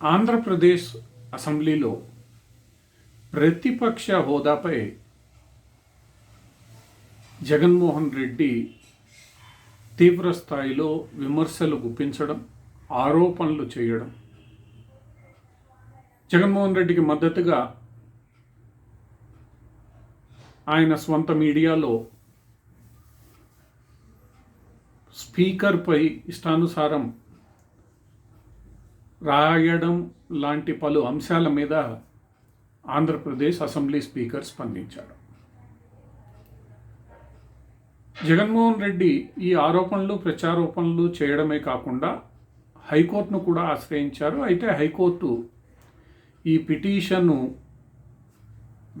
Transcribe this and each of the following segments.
ఆంధ్రప్రదేశ్ అసెంబ్లీలో ప్రతిపక్ష హోదాపై జగన్మోహన్ రెడ్డి తీవ్ర స్థాయిలో విమర్శలు గుప్పించడం ఆరోపణలు చేయడం. జగన్మోహన్ రెడ్డికి మద్దతుగా ఆయన స్వంత మీడియాలో స్పీకర్పై ఇష్టానుసారం రాయడం లాంటి పలు అంశాల మీద ఆంధ్రప్రదేశ్ అసెంబ్లీ స్పీకర్ స్పందించారు జగన్మోహన్ రెడ్డి ఈ ఆరోపణలు ప్రచారోపణలు చేయడమే కాకుండా హైకోర్టును కూడా ఆశ్రయించారు. అయితే హైకోర్టు ఈ పిటిషన్ను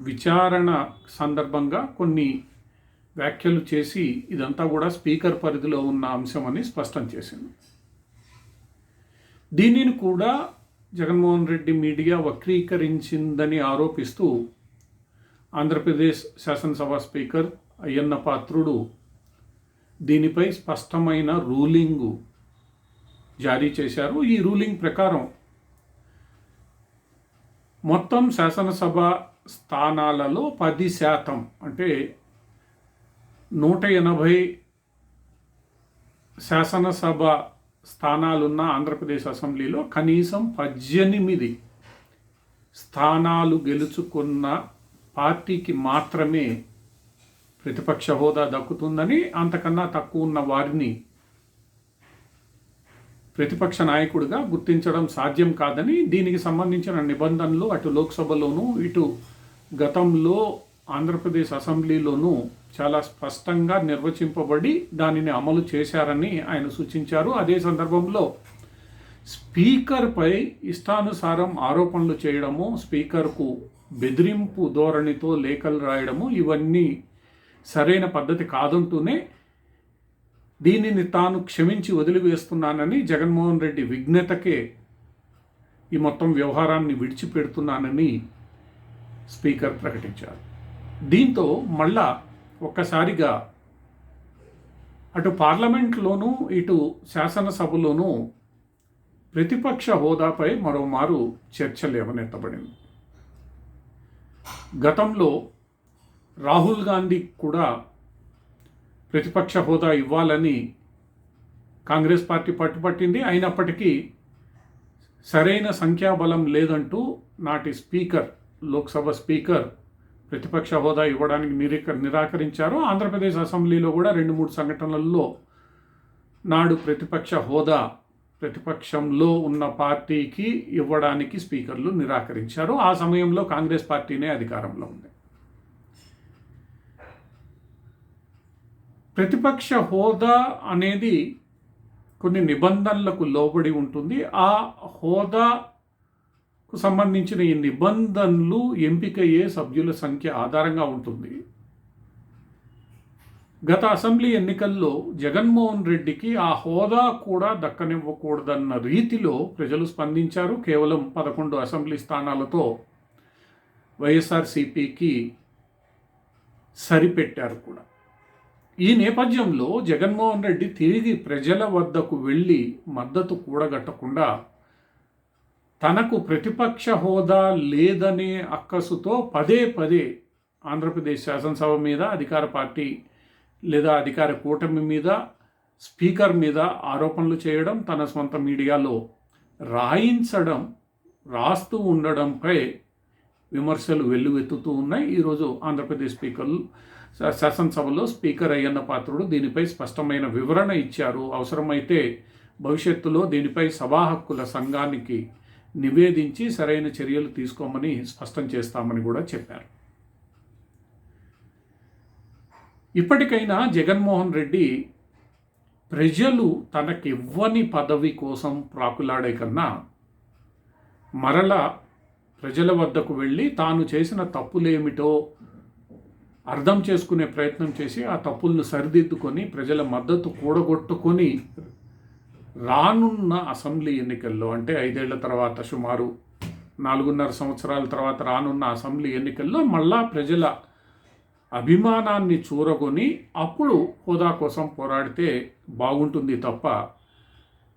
విచారణ సందర్భంగా కొన్ని వ్యాఖ్యలు చేసి ఇదంతా కూడా స్పీకర్ పరిధిలో ఉన్న అంశమని స్పష్టం చేసింది. దీనిని కూడా జగన్మోహన్ రెడ్డి మీడియా వక్రీకరించిందని ఆరోపిస్తూ ఆంధ్రప్రదేశ్ శాసనసభ స్పీకర్ అయ్యన్న పాత్రుడు దీనిపై స్పష్టమైన రూలింగు జారీ చేశారు. ఈ రూలింగ్ ప్రకారం మొత్తం శాసనసభ స్థానాలలో పది శాతం అంటే నూట ఎనభై శాసనసభ స్థానాలున్న ఆంధ్రప్రదేశ్ అసెంబ్లీలో కనీసం పద్దెనిమిది స్థానాలు గెలుచుకున్న పార్టీకి మాత్రమే ప్రతిపక్ష హోదా దక్కుతుందని అంతకన్నా తక్కువ ఉన్న వారిని ప్రతిపక్ష నాయకుడిగా గుర్తించడం సాధ్యం కాదని దీనికి సంబంధించిన నిబంధనలు అటు లోక్సభలోనూ ఇటు గతంలో ఆంధ్రప్రదేశ్ అసెంబ్లీలోనూ చాలా స్పష్టంగా నిర్వచింపబడి దానిని అమలు చేశారని ఆయన సూచించారు. అదే సందర్భంలో స్పీకర్పై ఇష్టానుసారం ఆరోపణలు చేయడము స్పీకర్కు బెదిరింపు ధోరణితో లేఖలు రాయడము ఇవన్నీ సరైన పద్ధతి కాదంటూనే దీనిని తాను క్షమించి వదిలివేస్తున్నానని జగన్మోహన్ రెడ్డి విఘ్నతకే ఈ మొత్తం వ్యవహారాన్ని విడిచిపెడుతున్నానని స్పీకర్ ప్రకటించారు. దీంతో మళ్ళా ఒక్కసారిగా అటు పార్లమెంట్లోనూ ఇటు శాసనసభలోనూ ప్రతిపక్ష హోదాపై మరోమారు చర్చ లేవనెత్తబడింది. గతంలో రాహుల్ గాంధీ కూడా ప్రతిపక్ష హోదా ఇవ్వాలని కాంగ్రెస్ పార్టీ పట్టుపట్టింది అయినప్పటికీ సరైన సంఖ్యాబలం లేదంటూ నాటి స్పీకర్ లోక్సభ స్పీకర్ ప్రతిపక్ష హోదా ఇవ్వడానికి నిరీక నిరాకరించారు. ఆంధ్రప్రదేశ్ అసెంబ్లీలో కూడా రెండు మూడు సంఘటనల్లో నాడు ప్రతిపక్ష హోదా ప్రతిపక్షంలో ఉన్న పార్టీకి ఇవ్వడానికి స్పీకర్లు నిరాకరించారు. ఆ సమయంలో కాంగ్రెస్ పార్టీనే అధికారంలో ఉంది. ప్రతిపక్ష హోదా అనేది కొన్ని నిబంధనలకు లోబడి ఉంటుంది. ఆ హోదా సంబంధించిన ఈ నిబంధనలు ఎంపికయ్యే సభ్యుల సంఖ్య ఆధారంగా ఉంటుంది. గత అసెంబ్లీ ఎన్నికల్లో జగన్మోహన్ రెడ్డికి ఆ హోదా కూడా దక్కనివ్వకూడదన్న రీతిలో ప్రజలు స్పందించారు. కేవలం పదకొండు అసెంబ్లీ స్థానాలతో వైఎస్ఆర్సిపికి సరిపెట్టారు కూడా. ఈ నేపథ్యంలో జగన్మోహన్ రెడ్డి తిరిగి ప్రజల వద్దకు వెళ్ళి మద్దతు కూడగట్టకుండా తనకు ప్రతిపక్ష హోదా లేదనే అక్కసుతో పదే పదే ఆంధ్రప్రదేశ్ శాసనసభ మీద అధికార పార్టీ లేదా అధికార కూటమి మీద స్పీకర్ మీద ఆరోపణలు చేయడం తన సొంత మీడియాలో రాయించడం రాస్తూ ఉండడంపై విమర్శలు వెల్లువెత్తుతూ ఉన్నాయి. ఈరోజు ఆంధ్రప్రదేశ్ స్పీకర్లు శాసనసభలో స్పీకర్ అయ్యన్న పాత్రుడు దీనిపై స్పష్టమైన వివరణ ఇచ్చారు. అవసరమైతే భవిష్యత్తులో దీనిపై సభా హక్కుల సంఘానికి నివేదించి సరైన చర్యలు తీసుకోమని స్పష్టం చేస్తామని కూడా చెప్పారు. ఇప్పటికైనా జగన్మోహన్ రెడ్డి ప్రజలు తనకివ్వని పదవి కోసం ప్రాకులాడే కన్నా మరల ప్రజల వద్దకు వెళ్ళి తాను చేసిన తప్పులేమిటో అర్థం చేసుకునే ప్రయత్నం చేసి ఆ తప్పులను సరిదిద్దుకొని ప్రజల మద్దతు కూడగొట్టుకొని రానున్న అసెంబ్లీ ఎన్నికల్లో అంటే ఐదేళ్ళ తర్వాత సుమారు నాలుగున్నర సంవత్సరాల తర్వాత రానున్న అసెంబ్లీ ఎన్నికల్లో మళ్ళా ప్రజల అభిమానాన్ని చూరగొని అప్పుడు హోదా కోసం పోరాడితే బాగుంటుంది తప్ప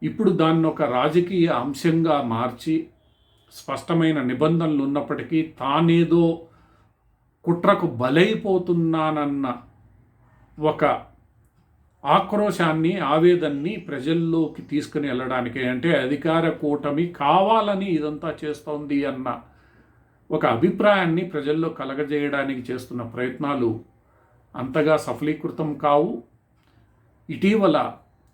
ఇప్పుడు దాన్ని ఒక రాజకీయ అంశంగా మార్చి స్పష్టమైన నిబంధనలు ఉన్నప్పటికీ తానేదో కుట్రకు బలైపోతున్నానన్న ఒక ఆక్రోశాన్ని ఆవేదన్ని ప్రజల్లోకి తీసుకుని వెళ్ళడానికి. అంటే అధికార కూటమి కావాలని ఇదంతా చేస్తోంది అన్న ఒక అభిప్రాయాన్ని ప్రజల్లో కలగజేయడానికి చేస్తున్న ప్రయత్నాలు అంతగా సఫలీకృతం కావు. ఇటీవల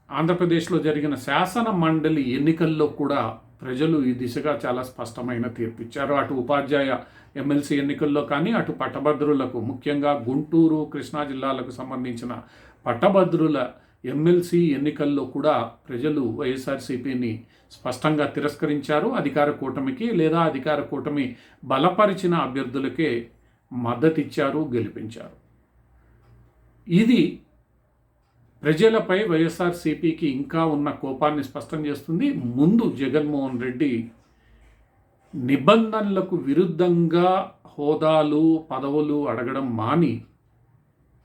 ఆంధ్రప్రదేశ్లో జరిగిన శాసన మండలి ఎన్నికల్లో కూడా ప్రజలు ఈ దిశగా చాలా స్పష్టమైన తీర్పు ఇచ్చారు అటు ఉపాధ్యాయ ఎమ్మెల్సీ ఎన్నికల్లో కానీ అటు పట్టభద్రులకు ముఖ్యంగా గుంటూరు కృష్ణా జిల్లాలకు సంబంధించిన పట్టభద్రుల ఎమ్మెల్సీ ఎన్నికల్లో కూడా ప్రజలు వైఎస్ఆర్సీపీని స్పష్టంగా తిరస్కరించారు. అధికార కూటమికి లేదా అధికార కూటమి బలపరిచిన అభ్యర్థులకే మద్దతిచ్చారు గెలిపించారు. ఇది ప్రజలపై వైఎస్ఆర్సీపీకి ఇంకా ఉన్న కోపాన్ని స్పష్టం చేస్తుంది. ముందు జగన్మోహన్ రెడ్డి నిబంధనలకు విరుద్ధంగా హోదాలు పదవులు అడగడం మాని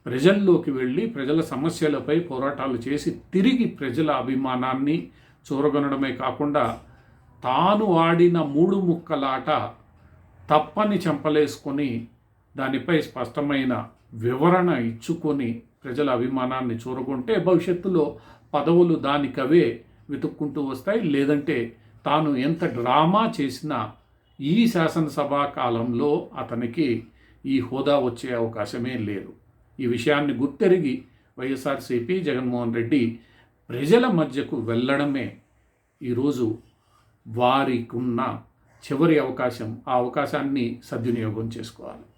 ప్రజల్లోకి వెళ్ళి ప్రజల సమస్యలపై పోరాటాలు చేసి తిరిగి ప్రజల అభిమానాన్ని చూరగొనడమే కాకుండా తాను ఆడిన మూడు ముక్కలాట తప్పని చెంపలేసుకొని దానిపై స్పష్టమైన వివరణ ఇచ్చుకొని ప్రజల అభిమానాన్ని చూరగొంటే భవిష్యత్తులో పదవులు దానికవే వెతుక్కుంటూ వస్తాయి. లేదంటే తాను ఎంత డ్రామా చేసినా ఈ శాసనసభా కాలంలో అతనికి ఈ హోదా వచ్చే అవకాశమే లేదు. ఈ విషయాన్ని గుర్తెరిగి వైఎస్ఆర్సీపీ జగన్మోహన్ రెడ్డి ప్రజల మధ్యకు వెళ్ళడమే ఈరోజు వారికి ఉన్న చివరి అవకాశం. ఆ అవకాశాన్ని సద్వినియోగం చేసుకోవాలి.